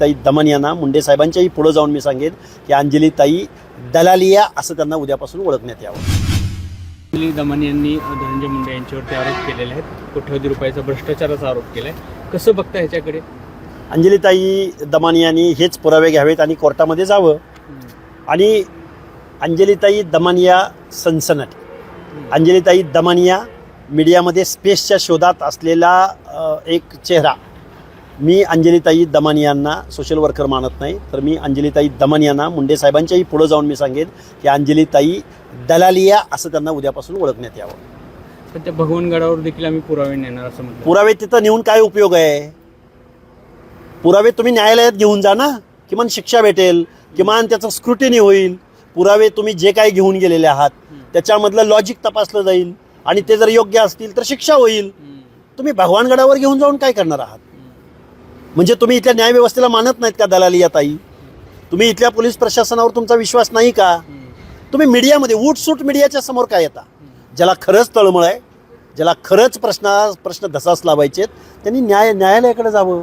अंजलीताई दमन यांना मुंडे साहेबांच्याही पुढं जाऊन मी सांगेन की अंजलीताई दलालिया असं त्यांना उद्यापासून ओळखण्यात यावं. अंजली दमन यांनी धनंजय मुंडे यांच्यावरती आरोप केलेले आहेत. कोट्यवधी रुपयाचा भ्रष्टाचाराचा आरोप केलाय. कसं बघता ह्याच्याकडे? अंजलीताई दमान यांनी हेच पुरावे घ्यावेत आणि कोर्टामध्ये जावं. आणि अंजलीताई दमानिया सनसनट. अंजलीताई दमानिया मीडियामध्ये स्पेसच्या शोधात असलेला एक चेहरा. मी अंजलीताई दमानियांना सोशल वर्कर मानत नाही. तर मी अंजलीताई दमानियांना मुंडे साहेबांच्याही पुढं जाऊन मी सांगेन की अंजलीताई दलालिया असं त्यांना उद्यापासून ओळखण्यात यावं. पण त्या भगवनगडावर देखील आम्ही पुरावे नेणार असं म्हटलं. पुरावे तिथं नेऊन काय उपयोग आहे? पुरावे तुम्ही न्यायालयात घेऊन जा ना. किमान शिक्षा भेटेल किमान त्याचं स्क्रुटिनी होईल. पुरावे तुम्ही जे काही घेऊन गेलेले आहात त्याच्यामधलं लॉजिक तपासलं जाईल आणि ते जर योग्य असतील तर शिक्षा होईल. तुम्ही भगवानगडावर घेऊन जाऊन काय करणार आहात? म्हणजे तुम्ही इथल्या न्यायव्यवस्थेला मानत नाहीत का दलाली या ताई? तुम्ही इथल्या पोलीस प्रशासनावर तुमचा विश्वास नाही का? तुम्ही मीडियामध्ये उठसूट मीडियाच्या समोर काय येता? ज्याला खरंच तळमळ आहे ज्याला खरंच प्रश्न प्रश्न धसास लावायचे त्यांनी न्याय न्यायालयाकडे जावं.